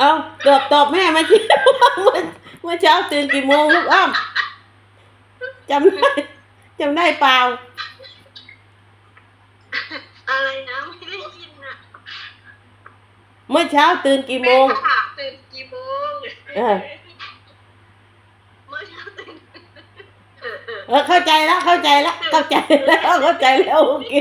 เอาตอบตอบแม่มาทีเมื่อเมื่อเช้าตื่นกี่โมงลูกอ้ำจำได้จำได้เปล่า อะไรนะไม่ได้ยินอะเมื่อเช้าตื่นกี่โมง แถามตื่นกี่โมงเออ เมื่อเช้าตื่นเออเออ เออเข้าใจแล้วเข้าใจแล้วเข้าใจแล้วเข้าใจแล้วโอเค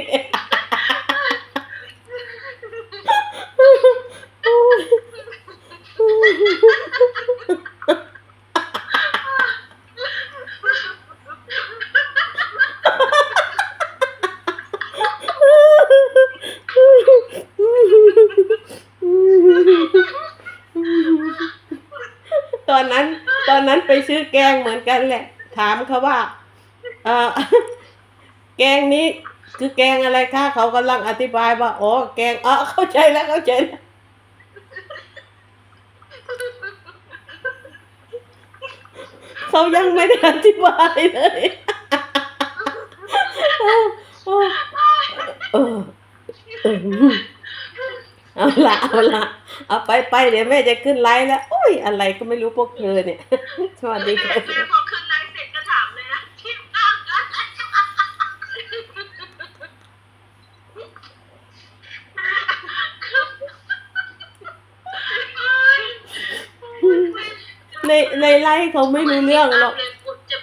ตอนนั้น ตอนนั้นไปซื้อแกงเหมือนกันแหละ ถามเขาว่า เออแกงนี้คือแกงอะไรคะเขากำลังอธิบายว่าอ๋อแกงอ๋อเข้าใจแล้วเข้าใจแล้วเขายังไม่ได้อธิบายเลยเออเออ เออเอาละเอาละเอาไปไปเดี๋ยวแม่จะขึ้นไลฟ์แล้วโอ้ยอะไรก็ไม่รู้พวกเธอเนี่ย สวัสดีค่ะพอขึ้นไลฟ์เสร็จก็ถามเลยนะที่บ้านกันในในไลฟ์เขาไม่รู้เรื่องหรอกเลยปวดเจ็